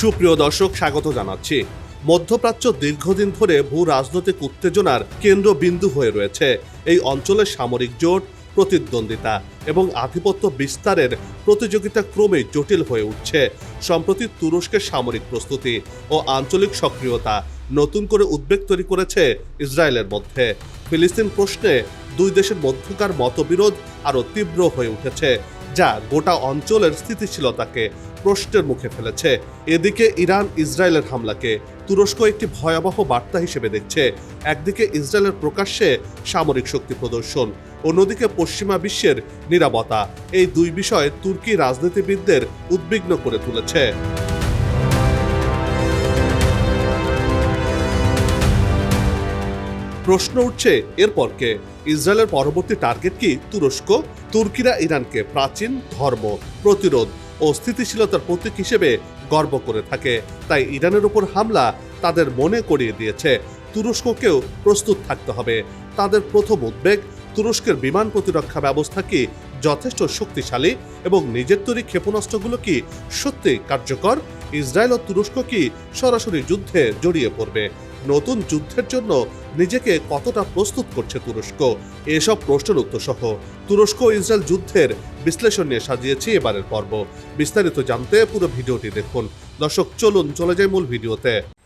সুপ্রিয় দর্শক, স্বাগত জানাচ্ছি। মধ্যপ্রাচ্য দীর্ঘদিন ধরে ভূ রাজনৈতিক উত্তেজনার কেন্দ্রবিন্দু হয়ে রয়েছে। এই অঞ্চলের সামরিক জোট, প্রতিদ্বন্দ্বিতা এবং আধিপত্য বিস্তারের প্রতিযোগিতা ক্রমেই জটিল হয়ে উঠছে। সম্প্রতি তুরস্কের সামরিক প্রস্তুতি ও আঞ্চলিক সক্রিয়তা নতুন করে উদ্বেগ তৈরি করেছে ইসরায়েলের মধ্যে। ফিলিস্তিন প্রশ্নে দুই দেশের মধ্যকার মতবিরোধ আরও তীব্র হয়ে উঠেছে। যা গোটা অঞ্চলের স্থিতিশীলতাকে প্রশ্নের মুখে ফেলেছে। এদিকে ইরান ইসরায়েলের হামলাকে তুরস্ক একটি ভয়াবহ বার্তা হিসেবে দেখছে। একদিকে ইসরায়েলের প্রকাশ্যে সামরিক শক্তি প্রদর্শন, অন্যদিকে পশ্চিমা বিশ্বের নিরাপত্তা। এই দুই বিষয় তুর্কি রাজনীতিবিদদের উদ্বিগ্ন করে তুলেছে। প্রশ্ন উঠছে, এরপর কে? ইসরায়েলের পরবর্তী টার্গেট কি? তুরস্ক, তুর্কিরা ইরানকে প্রাচীন ধর্ম, প্রতিরোধ ও স্থিতিশীলতার প্রতীক হিসেবে গর্ব করে থাকে। তাই ইরানের উপর হামলা তাদের মনে করিয়ে দিয়েছে। তুরস্ককেও প্রস্তুত থাকতে হবে। তাদের প্রথম উদ্বেগ, তুরস্কের বিমান প্রতিরক্ষা ব্যবস্থা কি যথেষ্ট শক্তিশালী এবং নিজের তৈরি ক্ষেপণাস্ত্রগুলো কি সত্যি কার্যকর? ইসরায়েল ও তুরস্ক কি সরাসরি যুদ্ধে জড়িয়ে পড়বে? নতুন যুদ্ধের জন্য নিজেকে কতটা প্রস্তুত করছে তুরস্ক? এসব প্রশ্নের উত্তর সহ তুরস্ক ইসরায়েল যুদ্ধের বিশ্লেষণ নিয়ে সাজিয়েছি এবারের পর্ব। বিস্তারিত জানতে পুরো ভিডিওটি দেখুন। দর্শক, চলুন, চলে যাই মূল ভিডিওতে।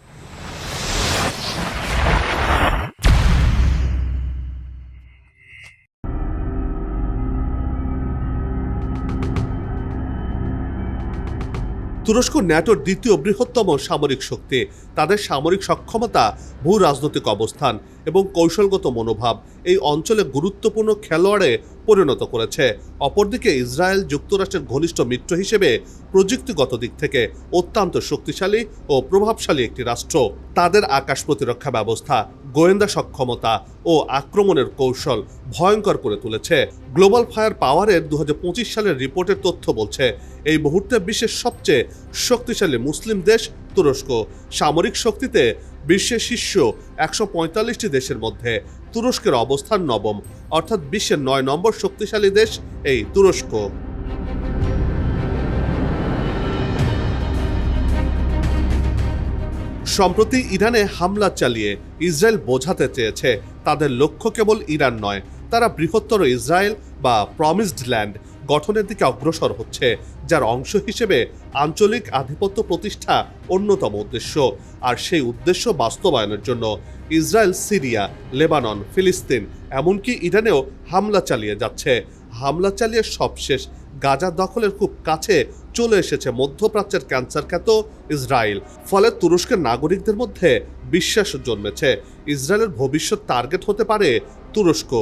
তুরস্ক ন্যাটোর দ্বিতীয় বৃহত্তম সামরিক শক্তি। তাদের সামরিক সক্ষমতা ভূ রাজনৈতিক অবস্থান। এবং কৌশলগত মনোভাব এই অঞ্চলে গুরুত্বপূর্ণ খেলোয়াড়ে পরিণত করেছে। অপরদিকে ইসরায়েল যুক্তরাষ্ট্রের ঘনিষ্ঠ মিত্র হিসেবে প্রযুক্তিগত দিক থেকে অত্যন্ত শক্তিশালী ও প্রভাবশালী একটি রাষ্ট্র। তাদের আকাশ প্রতিরক্ষা ব্যবস্থা, গোয়েন্দা সক্ষমতা ও আক্রমণের কৌশল ভয়ঙ্কর করে তুলেছে। গ্লোবাল ফায়ার পাওয়ারের দু হাজার পঁচিশ সালের রিপোর্টের তথ্য বলছে, এই মুহূর্তে বিশ্বের সবচেয়ে শক্তিশালী মুসলিম দেশ তুরস্ক। সামরিক শক্তিতে বিশ্বের শীর্ষ একশো পঁয়তাল্লিশটি দেশের মধ্যে তুরস্কের অবস্থান নবম। অর্থাৎ বিশ্বের নয় নম্বর শক্তিশালী দেশ এই তুরস্ক। সম্প্রতি ইরানে হামলা চালিয়ে ইসরায়েল বোঝাতে চেয়েছে, তাদের লক্ষ্য কেবল ইরান নয়, তারা বৃহত্তর ইসরায়েল বা প্রমিসড ল্যান্ড গঠনের দিকে অগ্রসর হচ্ছে। যার অংশ হিসেবে আঞ্চলিক আধিপত্য প্রতিষ্ঠা অন্যতম উদ্দেশ্য, আর সেই উদ্দেশ্য বাস্তবায়নের জন্য ইসরায়েল, সিরিয়া, লেবানন, ফিলিস্তিন, এমনকি ইরানেও হামলা চালিয়ে যাচ্ছে। হামলা চালিয়ে সবশেষ গাজা দখলের খুব কাছে চলে এসেছে মধ্যপ্রাচ্যের ক্যান্সার খ্যাত ইসরায়েল। ফলে তুরস্কের নাগরিকদের মধ্যে বিশ্বাস জন্মেছে। ইসরায়েলের ভবিষ্যৎ টার্গেট হতে পারে তুরস্ক।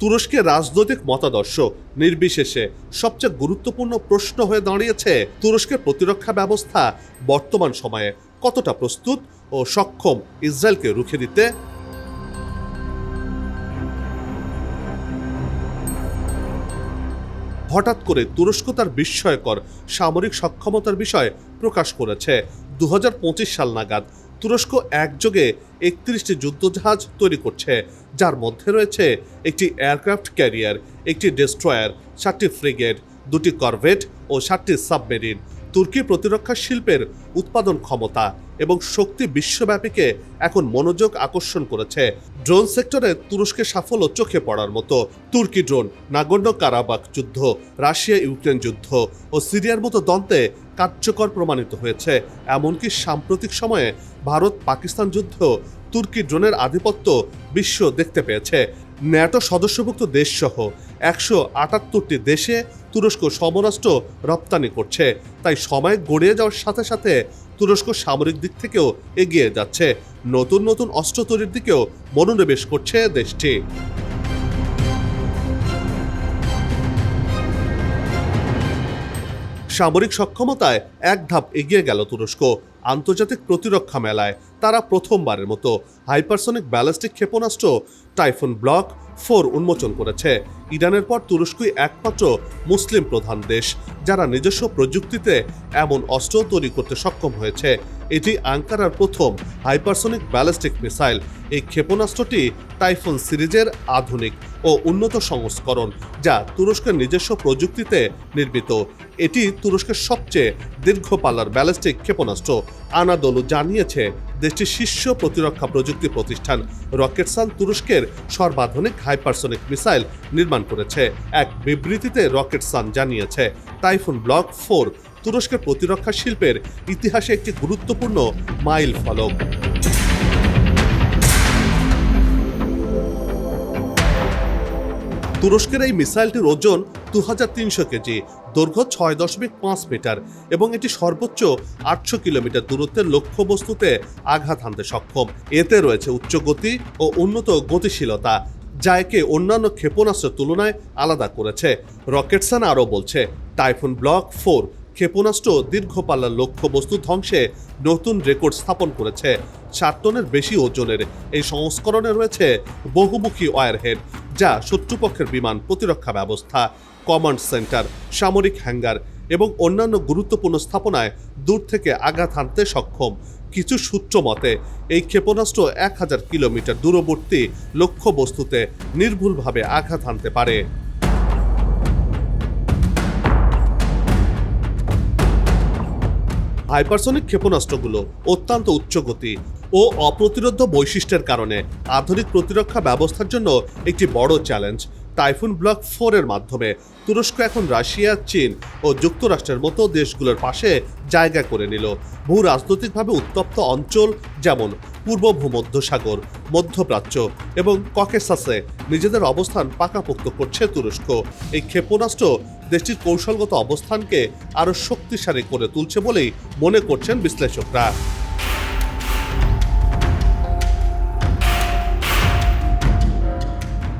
তুরস্কের রাজনৈতিক মতাদর্শ নির্বিশেষে সবচেয়ে গুরুত্বপূর্ণ প্রশ্ন হয়ে দাঁড়িয়েছে তুরস্কের প্রতিরক্ষা ব্যবস্থা বর্তমান সময়ে কতটা প্রস্তুত ও সক্ষম ইসরায়েলকে রুখে দিতে। হঠাৎ করে তুরস্ক তার বিস্ময়কর সামরিক সক্ষমতার বিষয়ে প্রকাশ করেছে। দু হাজার পঁচিশ সাল নাগাদ তুরস্ক একযোগে একত্রিশটি যুদ্ধজাহাজ তৈরি করছে। যার মধ্যে রয়েছে একটি এয়ারক্রাফট ক্যারিয়ার, একটি ডেস্ট্রয়ার, সাতটি ফ্রিগেট, দুটি করভেট ও সাতটি সাবমেরিন। তুর্কি প্রতিরক্ষা শিল্পের উৎপাদন ক্ষমতা এবং শক্তি বিশ্বব্যাপীকে এখন মনোযোগ আকর্ষণ করেছে। ড্রোন সেক্টরে তুরস্কের সাফল্য চোখে পড়ার মতো তুর্কি ড্রোন নাগর্ণ কারাবাক যুদ্ধ রাশিয়া ইউক্রেন যুদ্ধ ও সিরিয়ার মতো দ্বন্দ্বে কার্যকর প্রমাণিত হয়েছে। এমনকি সাম্প্রতিক সময়ে ভারত পাকিস্তান যুদ্ধ, তুর্কি ড্রোনের আধিপত্য বিশ্ব দেখতে পেয়েছে। ন্যাটো সদস্যভুক্ত দেশসহ একশো আটাত্তরটি দেশে তুরস্ক সমরাষ্ট্র রপ্তানি করছে। তাই সময় গড়িয়ে যাওয়ার সাথে সাথে তুরস্ক সামরিক দিক থেকেও এগিয়ে যাচ্ছে। নতুন নতুন অস্ত্র তৈরির দিকেও মনোনিবেশ করছে দেশটি। সামরিক সক্ষমতায় এক ধাপ এগিয়ে গেল তুরস্ক। আন্তর্জাতিক প্রতিরক্ষা মেলায় তারা প্রথমবারের মতো হাইপারসনিক ব্যালিস্টিক ক্ষেপণাস্ত্র টাইফুন ব্লক ফোর উন্মোচন করেছে। ইরানের পর তুরস্কই একমাত্র মুসলিম প্রধান দেশ। যারা নিজস্ব প্রযুক্তিতে এমন অস্ত্র তৈরি করতে সক্ষম হয়েছে। এটি আঙ্কারার প্রথম হাইপারসনিক ব্যালিস্টিক মিসাইল। এই ক্ষেপণাস্ত্রটি টাইফুন সিরিজের আধুনিক ও উন্নত সংস্করণ, যা তুরস্কের নিজস্ব প্রযুক্তিতে নির্মিত। এটি তুরস্কের সবচেয়ে দীর্ঘ পাল্লার ব্যালিস্টিক ক্ষেপণাস্ত্র। আনাদলু জানিয়েছে, দেশটির শীর্ষ প্রতিরক্ষা প্রযুক্তি প্রতিষ্ঠান রকেটসান তুরস্কের সর্বাধুনিক হাইপারসনিক মিসাইল নির্মাণ করেছে। এক বিবৃতিতে রকেটসান জানিয়েছে, টাইফুন ব্লক ফোর তুরস্কের প্রতিরক্ষা শিল্পের ইতিহাসে একটি গুরুত্বপূর্ণ মাইল ফলক। তুরস্কের এই মিসাইলটির ওজন দু হাজার তিনশো কেজি, দৈর্ঘ্য ছয় দশমিক পাঁচ মিটার এবং এটি সর্বোচ্চ আটশো কিলোমিটার দূরত্বের লক্ষ্যবস্তুতে আঘাত হানতে সক্ষম। এতে রয়েছে উচ্চ গতি ও উন্নত গতিশীলতা। যা একে অন্যান্য ক্ষেপণাস্ত্রের তুলনায় আলাদা করেছে। রকেটসান আরও বলছে, টাইফুন ব্লক ফোর ক্ষেপণাস্ত্র দীর্ঘ পাল্লার লক্ষ্যবস্তু ধ্বংসে নতুন রেকর্ড স্থাপন করেছে। ষাট টনের বেশি ওজনের এই সংস্করণে রয়েছে বহুমুখী ওয়ারহেড, যা শত্রুপক্ষের বিমান প্রতিরক্ষা ব্যবস্থা, কমান্ড সেন্টার, সামরিক হ্যাঙ্গার এবং অন্যান্য গুরুত্বপূর্ণ স্থাপনায় দূর থেকে আঘাত হানতে সক্ষম। কিছু সূত্র মতে, এই ক্ষেপণাস্ত্র এক হাজার কিলোমিটার দূরবর্তী লক্ষ্যবস্তুতে নির্ভুলভাবে আঘাত হানতে পারে। হাইপারসনিক ক্ষেপণাস্ত্রগুলো অত্যন্ত উচ্চগতি ও অপ্রতিরোধ্য বৈশিষ্ট্যের কারণে আধুনিক প্রতিরক্ষা ব্যবস্থার জন্য একটি বড় চ্যালেঞ্জ। টাইফুন ব্লক ফোরের মাধ্যমে। তুরস্ক এখন রাশিয়া, চীন ও যুক্তরাষ্ট্রের মতো দেশগুলোর পাশে জায়গা করে নিল। ভূ রাজনৈতিকভাবে উত্তপ্ত অঞ্চল যেমন পূর্ব ভূমধ্যসাগর মধ্যপ্রাচ্য এবং ককেসাসে নিজেদের অবস্থান পাকাপোক্ত করছে তুরস্ক। এই ক্ষেপণাস্ত্র দেশটির কৌশলগত অবস্থানকে আরও শক্তিশালী করে তুলছে বলেই মনে করছেন বিশ্লেষকরা।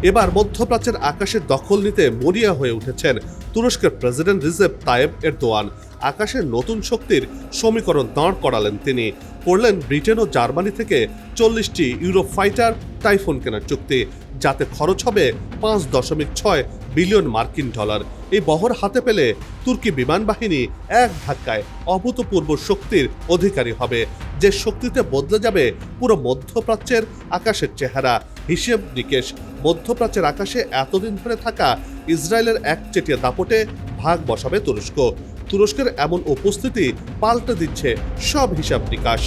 এবার মধ্যপ্রাচ্যের আকাশের দখল নিতে মরিয়া হয়ে উঠেছেন তুরস্কের প্রেসিডেন্ট রিজেপ তায়েব এরদোয়ান। আকাশের নতুন শক্তির সমীকরণ দাঁড় করালেন তিনি। করলেন ব্রিটেন ও জার্মানি থেকে চল্লিশটি ইউরো ফাইটার টাইফুন কেনার চুক্তি, যাতে খরচ হবে পাঁচ দশমিক ছয় বিলিয়ন মার্কিন ডলার। এই বহর হাতে পেলে তুর্কি বিমান বাহিনী এক ধাক্কায় অভূতপূর্ব শক্তির অধিকারী হবে। যে শক্তিতে বদলে যাবে পুরো মধ্যপ্রাচ্যের আকাশের চেহারা। হিসেব নিকেশ। মধ্যপ্রাচ্যের আকাশে এতদিন ধরে থাকা ইসরায়েলের একচেটিয়া দাপটে ভাগ বসাবে তুরস্ক। তুরস্কের এমন উপস্থিতি পাল্টে দিচ্ছে সব হিসাব নিকাশ।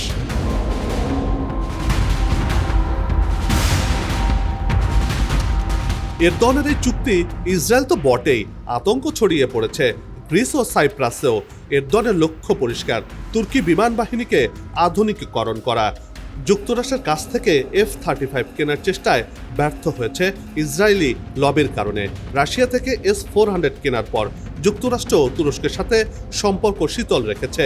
এরদনের এই চুক্তি ইসরায়েল তো বটেই, আতঙ্ক ছড়িয়ে পড়েছে, গ্রিস ও সাইপ্রাসেও। এরদনের লক্ষ্য পরিষ্কার, তুর্কি বিমান বাহিনীকে আধুনিকীকরণ করা। যুক্তরাষ্ট্রের কাছ থেকে এফ থার্টি ফাইভ কেনার চেষ্টায় ব্যর্থ হয়েছে ইসরায়েলি লবির কারণে। রাশিয়া থেকে এস ফোর হান্ড্রেড কেনার পর যুক্তরাষ্ট্র তুরস্কের সাথে সম্পর্ক শীতল রেখেছে।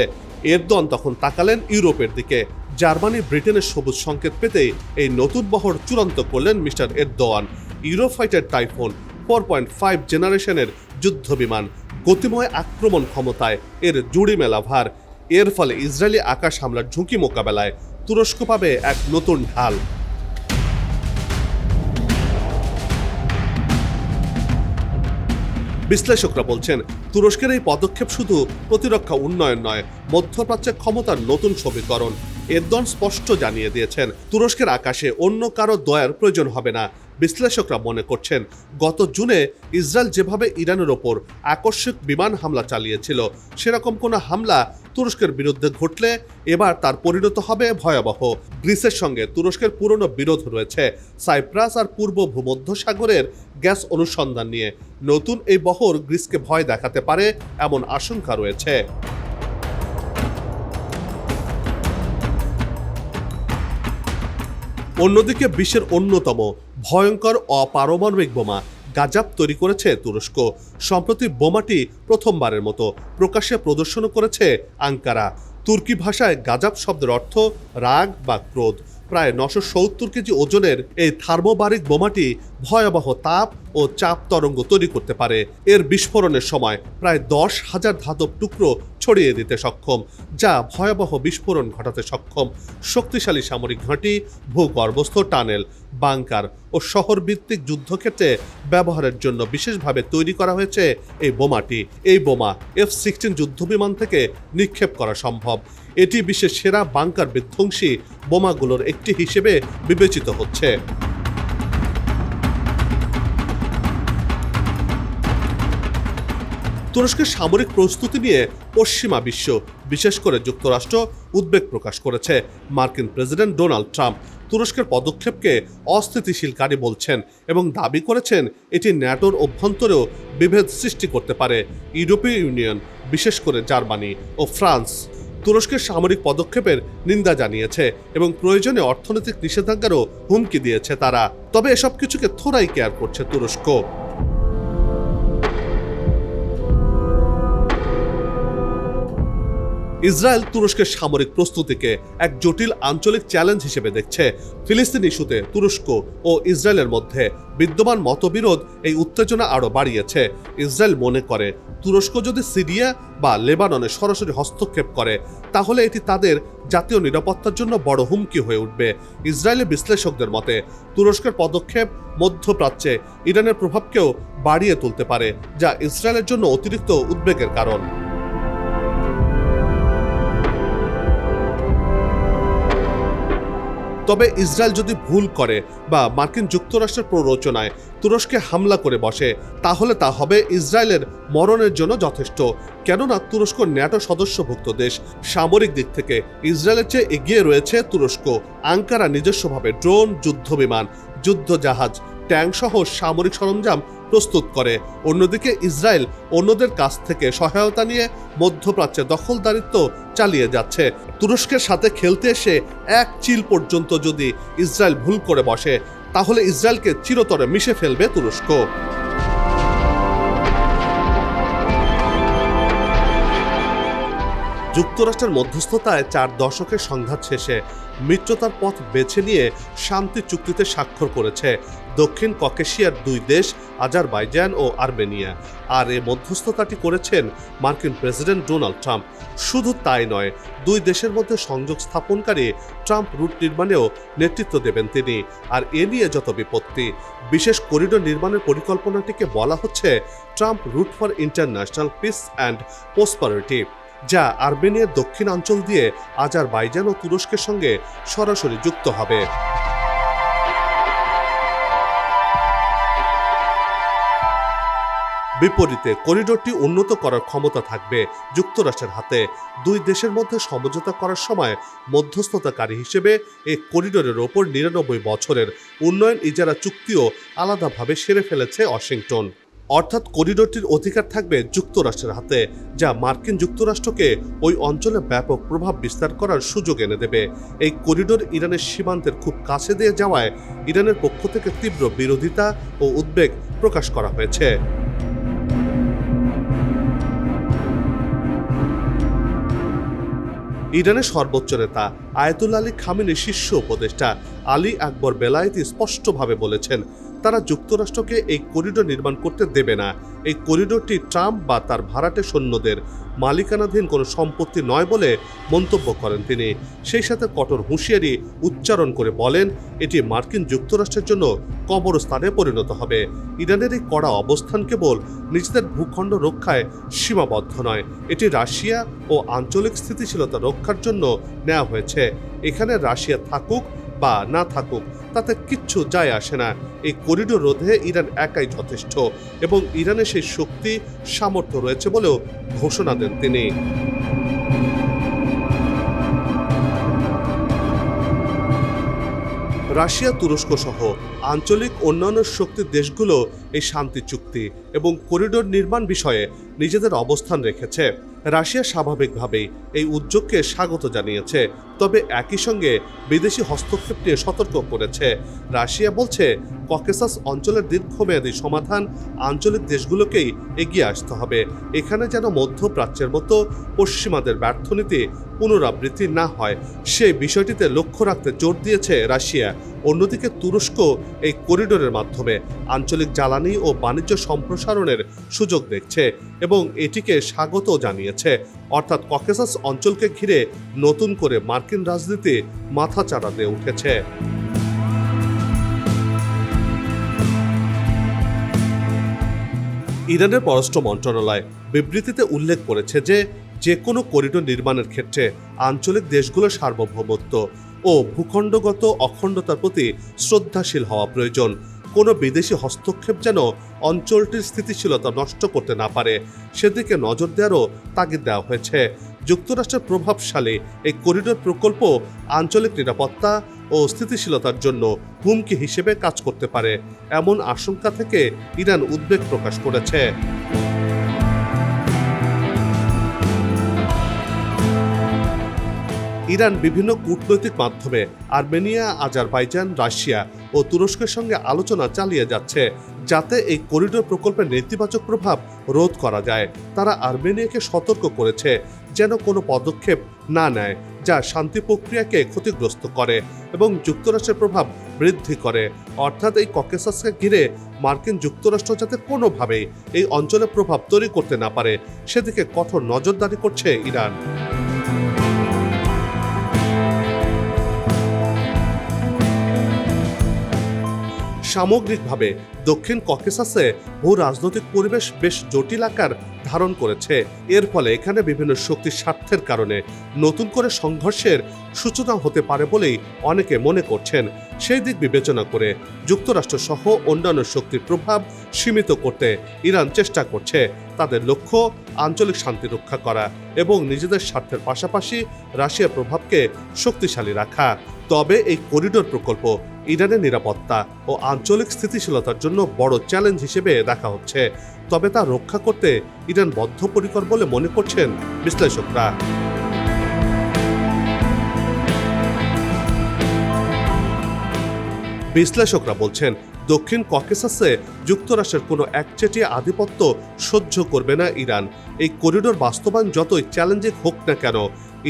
এরদন তখন তাকালেন ইউরোপের দিকে। জার্মানি ব্রিটেনের সবুজ সংকেত পেতেই এই নতুন বহর চূড়ান্ত করলেন mister Erdogan. Eurofighter typhoon four point five জেনারেশনের যুদ্ধ বিমান গতিময় আক্রমণ ক্ষমতায় এর জুড়ি মেলা ভার। এর ফলে ইসরায়েলি আকাশ হামলার ঝুঁকি মোকাবেলায় তুরস্ক পাবে এক নতুন ঢাল। বিশ্লেষকরা বলছেন, তুরস্কের এই পদক্ষেপ শুধু প্রতিরক্ষা উন্নয়ন নয় মধ্যপ্রাচ্যের ক্ষমতার নতুন সমীকরণ এরদন স্পষ্ট জানিয়ে দিয়েছেন, তুরস্কের আকাশে অন্য কারও দয়ার প্রয়োজন হবে না। বিশ্লেষকরা মনে করছেন, গত জুনে ইসরায়েল যেভাবে ইরানের ওপর আকস্মিক বিমান হামলা চালিয়েছিল, সেরকম কোনো হামলা তুরস্কের বিরুদ্ধে ঘটলে এবার তার পরিণত হবে ভয়াবহ। গ্রিসের সঙ্গে তুরস্কের পুরনো বিরোধ রয়েছে, সাইপ্রাস আর পূর্ব ভূমধ্যসাগরের গ্যাস অনুসন্ধান নিয়ে। নতুন এই বহর গ্রিসকে ভয় দেখাতে পারে এমন আশঙ্কা রয়েছে। অন্যদিকে বিশ্বের অন্যতম ভয়ঙ্কর অপারমাণবিক বোমা গাজাব তৈরি করেছে তুরস্ক। সম্প্রতি বোমাটি প্রথমবারের মতো প্রকাশ্যে প্রদর্শন করেছে আঙ্কারা। তুর্কি ভাষায় গাজাব শব্দের অর্থ রাগ বা ক্রোধ। প্রায় নশো সত্তর কেজি ওজনের এই থার্মোবারিক বোমাটি ভয়াবহ তাপ ও চাপ তরঙ্গ তৈরি করতে পারে। এর বিস্ফোরণের সময় প্রায় দশ হাজার ধাতব টুকরো ছড়িয়ে দিতে সক্ষম, যা ভয়াবহ বিস্ফোরণ ঘটাতে সক্ষম। শক্তিশালী সামরিক ঘাঁটি, ভূগর্ভস্থ টানেল, বাংকার ও শহরভিত্তিক যুদ্ধক্ষেত্রে ব্যবহারের জন্য বিশেষভাবে তৈরি করা হয়েছে এই বোমাটি। এই বোমা এফ সিক্সটিন যুদ্ধবিমান থেকে নিক্ষেপ করা সম্ভব। এটি বিশ্বের সেরা বাংকার বিধ্বংসী বোমাগুলোর একটি হিসেবে বিবেচিত হচ্ছে। তুরস্কের সামরিক প্রস্তুতি নিয়ে পশ্চিমা বিশ্ব, বিশেষ করে যুক্তরাষ্ট্র, উদ্বেগ প্রকাশ করেছে। মার্কিন প্রেসিডেন্ট ডোনাল্ড ট্রাম্প তুরস্কের পদক্ষেপকে অস্থিতিশীলকারী বলছেন এবং দাবি করেছেন এটি ন্যাটোর অভ্যন্তরেও বিভেদ সৃষ্টি করতে পারে। ইউরোপীয় ইউনিয়ন, বিশেষ করে জার্মানি ও ফ্রান্স। তুরস্কের সামরিক পদক্ষেপের নিন্দা জানিয়েছে এবং প্রয়োজনে অর্থনৈতিক নিষেধাজ্ঞারও হুমকি দিয়েছে তারা। তবে এসব কিছুকে থোড়াই কেয়ার করছে তুরস্ক। ইসরায়েল তুরস্কের সামরিক প্রস্তুতিকে এক জটিল আঞ্চলিক চ্যালেঞ্জ হিসেবে দেখছে। ফিলিস্তিন ইস্যুতে তুরস্ক ও ইসরায়েলের মধ্যে বিদ্যমান মতবিরোধ এই উত্তেজনা আরও বাড়িয়েছে। ইসরায়েল মনে করে, তুরস্ক যদি সিরিয়া বা লেবাননে সরাসরি হস্তক্ষেপ করে, তাহলে এটি তাদের জাতীয় নিরাপত্তার জন্য বড় হুমকি হয়ে উঠবে। ইসরায়েলের বিশ্লেষকদের মতে, তুরস্কের পদক্ষেপ মধ্যপ্রাচ্যে ইরানের প্রভাবকেও বাড়িয়ে তুলতে পারে, যা ইসরায়েলের জন্য অতিরিক্ত উদ্বেগের কারণ। তবে ইসরায়েল যদি ভুল করে বা মার্কিন যুক্তরাষ্ট্রের প্ররোচনায় তুরস্কে হামলা করে বসে, তাহলে তা হবে ইসরায়েলের মরণের জন্য যথেষ্ট। কেননা তুরস্ক ন্যাটো সদস্যভুক্ত দেশ, সামরিক দিক থেকে ইসরায়েলের চেয়ে এগিয়ে রয়েছে তুরস্ক। আঙ্কারা নিজস্বভাবে ড্রোন যুদ্ধ যুদ্ধবিমান, যুদ্ধজাহাজ ট্যাঙ্ক সহ সামরিক সরঞ্জাম প্রস্তুত করে। অন্যদিকে ইসরায়েল অন্যদের কাছ থেকে সহায়তা নিয়ে মধ্যপ্রাচ্যে দখলদারিত্ব চালিয়ে যাচ্ছে। তুরস্কের সাথে খেলতে এসে এক চিল পর্যন্ত যদি ইসরায়েল ভুল করে বসে, তাহলে ইসরায়েলকে চিরতরে মিশে ফেলবে তুরস্ক। যুক্তরাষ্ট্রের মধ্যস্থতায় চার দশকের সংঘাত শেষে মিত্রতার পথ বেছে নিয়ে শান্তি চুক্তিতে স্বাক্ষর করেছে। দক্ষিণ ককেশিয়ার দুই দেশ, আজারবাইজান ও আর্মেনিয়া। আর এ মধ্যস্থতাটি করেছেন মার্কিন প্রেসিডেন্ট ডোনাল্ড ট্রাম্প। শুধু তাই নয়, দুই দেশের মধ্যে সংযোগ স্থাপনকারী ট্রাম্প রুট নির্মাণেও নেতৃত্ব দেবেন তিনি। আর এ নিয়ে যত বিপত্তি, বিশেষ করিডোর নির্মাণের পরিকল্পনাটিকে বলা হচ্ছে Trump route for international peace and prosperity, যা আর্মেনিয়ার দক্ষিণাঞ্চল দিয়ে আজারবাইজান ও তুরস্কের সঙ্গে সরাসরি যুক্ত হবে। বিপরীতে করিডোরটি উন্নত করার ক্ষমতা থাকবে যুক্তরাষ্ট্রের হাতে। দুই দেশের মধ্যে সমঝোতা করার সময় মধ্যস্থতাকারী হিসেবে এই করিডোরের ওপর নিরানব্বই বছরের উন্নয়ন ইজারা চুক্তিও আলাদাভাবে সেরে ফেলেছে ওয়াশিংটন। অর্থাৎ করিডোরটির অধিকার থাকবে যুক্তরাষ্ট্রের হাতে, যা মার্কিন যুক্তরাষ্ট্রকে ওই অঞ্চলে ব্যাপক প্রভাব বিস্তার করার সুযোগ এনে দেবে। এই করিডোর ইরানের সীমান্তের খুব কাছে দিয়ে যাওয়ায় ইরানের পক্ষ থেকে তীব্র বিরোধিতা ও উদ্বেগ প্রকাশ করা হয়েছে। ইরানের সর্বোচ্চ নেতা আয়তুল আলী খামিনের শীর্ষ উপদেষ্টা আলী আকবর বেলায়েতি স্পষ্টভাবে বলেছেন তারা যুক্তরাষ্ট্রকে এই করিডোর নির্মাণ করতে দেবে না। এই করিডোরটি ট্রাম্প বা তার ভাড়াটে সৈন্যদের মালিকানাধীন কোনো সম্পত্তি নয় বলে মন্তব্য করেন তিনি। সেই সাথে কঠোর হুঁশিয়ারি উচ্চারণ করে বলেন, এটি মার্কিন যুক্তরাষ্ট্রের জন্য কবরস্থানে পরিণত হবে। ইরানের এই কড়া অবস্থান কেবল নিজেদের ভূখণ্ড রক্ষায় সীমাবদ্ধ নয়, এটি রাশিয়া ও আঞ্চলিক স্থিতিশীলতা রক্ষার জন্য নেওয়া হয়েছে। এখানে রাশিয়া থাকুক বা না থাকুক, তাতে কিচ্ছু যায় আসে না। এই করিডোর রোধে ইরান একাই যথেষ্ট এবং ইরানের সেই শক্তি, সামর্থ্য রয়েছে বলেও ঘোষণা দেন তিনি। রাশিয়া, তুরস্ক সহ আঞ্চলিক অন্যান্য শক্তির দেশগুলো এই শান্তি চুক্তি এবং করিডোর নির্মাণ বিষয়ে নিজেদের অবস্থান রেখেছে। রাশিয়া স্বাভাবিকভাবেই এই উদ্যোগকে স্বাগত জানিয়েছে, তবে একই সঙ্গে বিদেশি হস্তক্ষেপ নিয়ে সতর্ক করেছে। রাশিয়া বলছে, ককেসাস অঞ্চলের দীর্ঘমেয়াদী সমাধান আঞ্চলিক দেশগুলোকেই এগিয়ে আসতে হবে। এখানে যেন মধ্যপ্রাচ্যের মতো পশ্চিমাদের ব্যর্থ নীতি পুনরাবৃত্তি না হয়। সেই বিষয়টিতে লক্ষ্য রাখতে জোর দিয়েছে রাশিয়া। অন্যদিকে তুরস্ক এই করিডোরের মাধ্যমে আঞ্চলিক জ্বালানি ও বাণিজ্য সম্প্রসারণের সুযোগ দেখছে এবং এটিকে স্বাগত জানিয়েছে। অর্থাৎ ককেসাস অঞ্চলকে ঘিরে নতুন করে মার্কিন রাজনীতি মাথা চাড়াতে উঠেছে। ইরানের পররাষ্ট্র মন্ত্রণালয় বিবৃতিতে উল্লেখ করেছে যে যে কোনো করিডোর নির্মাণের ক্ষেত্রে আঞ্চলিক দেশগুলোর সার্বভৌমত্ব ও ভূখণ্ডগত অখণ্ডতার প্রতি শ্রদ্ধাশীল হওয়া প্রয়োজন। কোনো বিদেশি হস্তক্ষেপ যেন অঞ্চলটির স্থিতিশীলতা নষ্ট করতে না পারে, সেদিকে নজর দেওয়ারও তাগিদ দেওয়া হয়েছে। যুক্তরাষ্ট্রের প্রভাবশালী এই করিডোর প্রকল্প আঞ্চলিক নিরাপত্তা ও স্থিতিশীলতার জন্য হুমকি হিসেবে কাজ করতে পারে, এমন আশঙ্কা থেকে ইরান উদ্বেগ প্রকাশ করেছে। ইরান বিভিন্ন কূটনৈতিক মাধ্যমে আর্মেনিয়া, আজারবাইজান, রাশিয়া ও তুরস্কের সঙ্গে আলোচনা চালিয়ে যাচ্ছে যাতে এই করিডোর প্রকল্পের নেতিবাচক প্রভাব রোধ করা যায়। তারা আর্মেনিয়াকে সতর্ক করেছে যেন কোনো পদক্ষেপ না নেয় যা শান্তি প্রক্রিয়াকে ক্ষতিগ্রস্ত করে এবং যুক্তরাষ্ট্রের প্রভাব বৃদ্ধি করে। অর্থাৎ এই ককেসাসকে ঘিরে মার্কিন যুক্তরাষ্ট্র যাতে কোনোভাবেই এই অঞ্চলে প্রভাব তৈরি করতে না পারে, সেদিকে কঠোর নজরদারি করছে ইরান। সামগ্রিকভাবে দক্ষিণ ককেসাসে ভূ রাজনৈতিক পরিবেশ বেশ জটিল আকার ধারণ করেছে। এর ফলে এখানে বিভিন্ন শক্তির স্বার্থের কারণে নতুন করে সংঘর্ষের সূচনা হতে পারে বলেই অনেকে মনে করছেন। সেই দিক বিবেচনা করে যুক্তরাষ্ট্র সহ অন্যান্য শক্তির প্রভাব সীমিত করতে ইরান চেষ্টা করছে তাদের লক্ষ্য আঞ্চলিক শান্তি রক্ষা করা এবং নিজেদের স্বার্থের পাশাপাশি রাশিয়ার প্রভাবকে শক্তিশালী রাখা। তবে এই করিডোর প্রকল্প ইরানের নিরাপত্তা ও আঞ্চলিক স্থিতিশীলতার জন্য বড় চ্যালেঞ্জ হিসেবে দেখা হচ্ছে। তবে তা রক্ষা করতে ইরান বদ্ধপরিকর বলে মনে করছেন বিশ্লেষকরা। বিশ্লেষকরা বলছেন, দক্ষিণ ককেসাসে যুক্তরাষ্ট্রের কোনো একচেটিয়া আধিপত্য সহ্য করবে না ইরান। এই করিডোর বাস্তবায়ন যতই চ্যালেঞ্জিং হোক না কেন,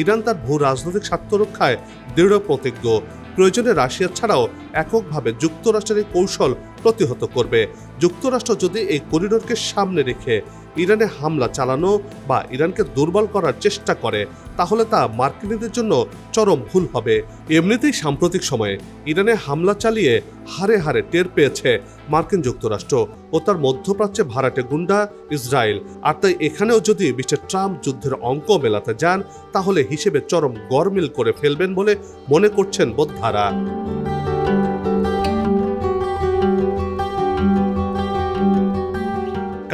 ইরান তার ভূ রাজনৈতিক স্বার্থ রক্ষায় দৃঢ় প্রতিজ্ঞ। প্রয়োজনে রাশিয়া ছাড়াও এককভাবে যুক্তরাষ্ট্রের কৌশল প্রতিহত করবে। যুক্তরাষ্ট্র যদি এই করিডোরকে সামনে রেখে ইরানে হামলা চালানো বা ইরানকে দুর্বল করার চেষ্টা করে, তাহলে তা মার্কিনীদের জন্য চরম ভুল হবে। এমনিতেই সাম্প্রতিক সময়ে ইরানে হামলা চালিয়ে হারে হারে টের পেয়েছে মার্কিন যুক্তরাষ্ট্র ও তার মধ্যপ্রাচ্যে ভাড়াটে গুন্ডা ইসরায়েল। আর তাই এখানেও যদি মিস্টার ট্রাম্প যুদ্ধের অঙ্ক মেলাতে যান, তাহলে হিসেবে চরম গরমিল করে ফেলবেন বলে মনে করছেন বোদ্ধারা।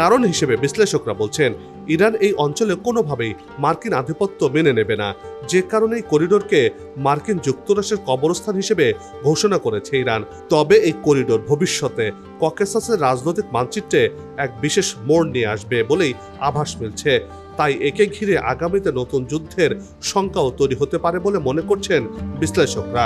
কারণ হিসেবে বিশ্লেষকরা বলছেন, ইরান এই অঞ্চলে কোনোভাবেই মার্কিন আধিপত্য মেনে নেবে না। যে কারণে এই করিডোরকে মার্কিন যুক্তরাষ্ট্রের কবরস্থান হিসেবে ঘোষণা করেছে ইরান। তবে এই করিডোর ভবিষ্যতে ককেসাসের রাজনৈতিক মানচিত্রে এক বিশেষ মোড় নিয়ে আসবে বলেই আভাস মিলছে। তাই একে ঘিরে আগামীতে নতুন যুদ্ধের শঙ্কাও তৈরি হতে পারে বলে মনে করছেন বিশ্লেষকরা।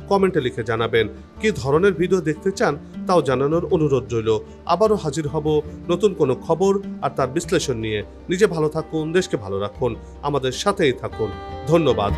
কমেন্টে লিখে জানাবেন, কি ধরনের ভিডিও দেখতে চান তাও জানানোর অনুরোধ রইল। আবারও হাজির হব নতুন কোনো খবর আর তার বিশ্লেষণ নিয়ে। নিজে ভালো থাকুন, দেশকে ভালো রাখুন। আমাদের সাথেই থাকুন। ধন্যবাদ।